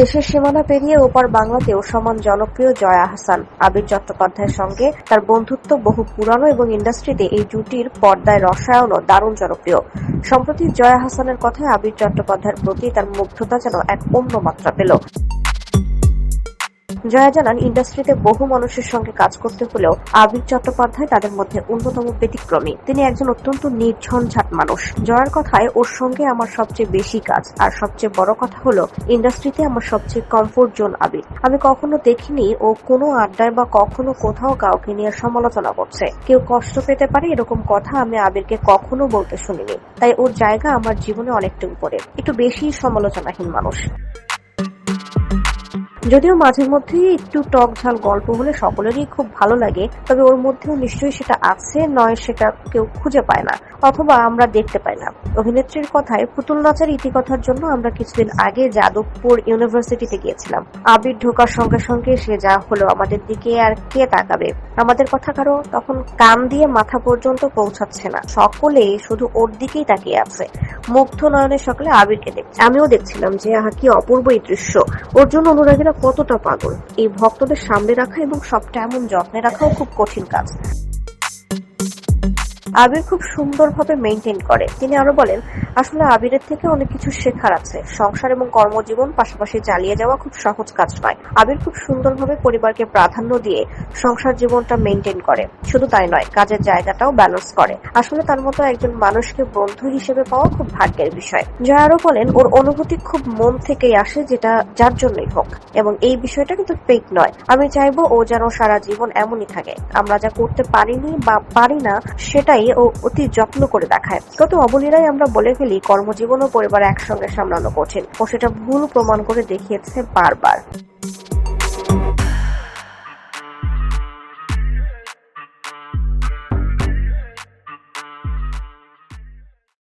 দেশের সীমানা পেরিয়ে ওপার বাংলাতেও সমান জনপ্রিয় জয়া আহসান আবির চট্টোপাধ্যায়ের সঙ্গে তার বন্ধুত্ব বহু পুরানো এবং ইন্ডাস্ট্রিতে এই জুটির পর্দায় রসায়নও দারুণ জনপ্রিয়। সম্প্রতি জয়া হাসানের কথায় আবির চট্টোপাধ্যায়ের প্রতি তার মুগ্ধতা যেন এক অন্য মাত্রা পেল। জয়া জানান, ইন্ডাস্ট্রিতে বহু মানুষের সঙ্গে কাজ করতে হলেও আবির চট্টোপাধ্যায় তাদের মধ্যে অন্যতম ব্যতিক্রমী। তিনি একজন অত্যন্ত নির্ঝঞ্ঝাট মানুষ। জয়ার কথায়, ওর সঙ্গে আমার সবচেয়ে বেশি কাজ। আর সবচেয়ে বড় কথা হলো, ইন্ডাস্ট্রিতে আমার সবচেয়ে কমফোর্ট জোন আবির। আমি কখনো দেখিনি ও কোনো আড্ডায় বা কখনো কোথাও কাউকে নিয়ে সমালোচনা করছে। কেউ কষ্ট পেতে পারে, এরকম কথা আমি আবিরকে কখনো বলতে শুনিনি। তাই ওর জায়গা আমার জীবনে অনেকটা উপরে। একটু বেশি সমালোচনাহীন মানুষ। যদিও মাঝে মধ্যেই একটু টক ঝাল গল্প হলে সকলেরই খুব ভালো লাগে, তবে ওর মধ্যেও নিশ্চয়ই সেটা আছে, নয় সেটা কেউ খুঁজে পায় না, অথবা আমরা দেখতে পাই না। অভিনেত্রীর কথায় পুতুল নাচের ইতিকথার জন্য আমরা কিছুদিন আগে যাদবপুর ইউনিভার্সিটিতে গিয়েছিলাম। আবির ঢোকার সঙ্গে সঙ্গে সে যা হলো আমাদের দিকে আর কে তাকাবে? আমাদের কথা কারও তখন কান দিয়ে মাথা পর্যন্ত পৌঁছাচ্ছে না। সকলে শুধু ওর দিকেই তাকিয়ে আছে। মুগ্ধ নয়নের সকলে আবিরকে দেখছে। আমিও দেখছিলাম যে, আহা, কি অপূর্ব এই দৃশ্য। ওর জন্য অনুরাগীরা কতটা পাগল। এই ভক্তদের সামনে রাখা এবং সবটা এমন যত্নে রাখাও খুব কঠিন কাজ। আবির খুব সুন্দরভাবে মেনটেন করে। তিনি আরও বলেন আসলে আবিরের থেকে অনেক কিছু শেখার আছে। সংসার এবং কর্মজীবন পাশাপাশি চালিয়ে যাওয়া খুব সহজ কাজ নয়। আবির খুব সুন্দরভাবে পরিবারকে প্রাধান্য দিয়ে সংসার জীবনটা মেনটেন করে। শুধু তাই নয়, কাজের জায়গাটাও ব্যালেন্স করে। আসলে তার মতো একজন মানুষকে বন্ধু হিসেবে পাওয়া খুব ভাগ্যের বিষয়। জয় আরও বলেন, ওর অনুভূতি খুব মন থেকেই আসে যেটা যার জন্যই হোক। এবং এই বিষয়টা কিন্তু ফেক নয়। আমি চাইব ও যেন সারা জীবন এমনই থাকে। আমরা যা করতে পারিনি বা পারি না, সেটাই ও অতি যত্ন করে দেখায়। কত অবলীরাই আমরা বলে ফেলি কর্মজীবন ও পরিবার একসঙ্গে সামলানো কঠিন। ও সেটা ভুল প্রমাণ করে দেখিয়েছে বারবার।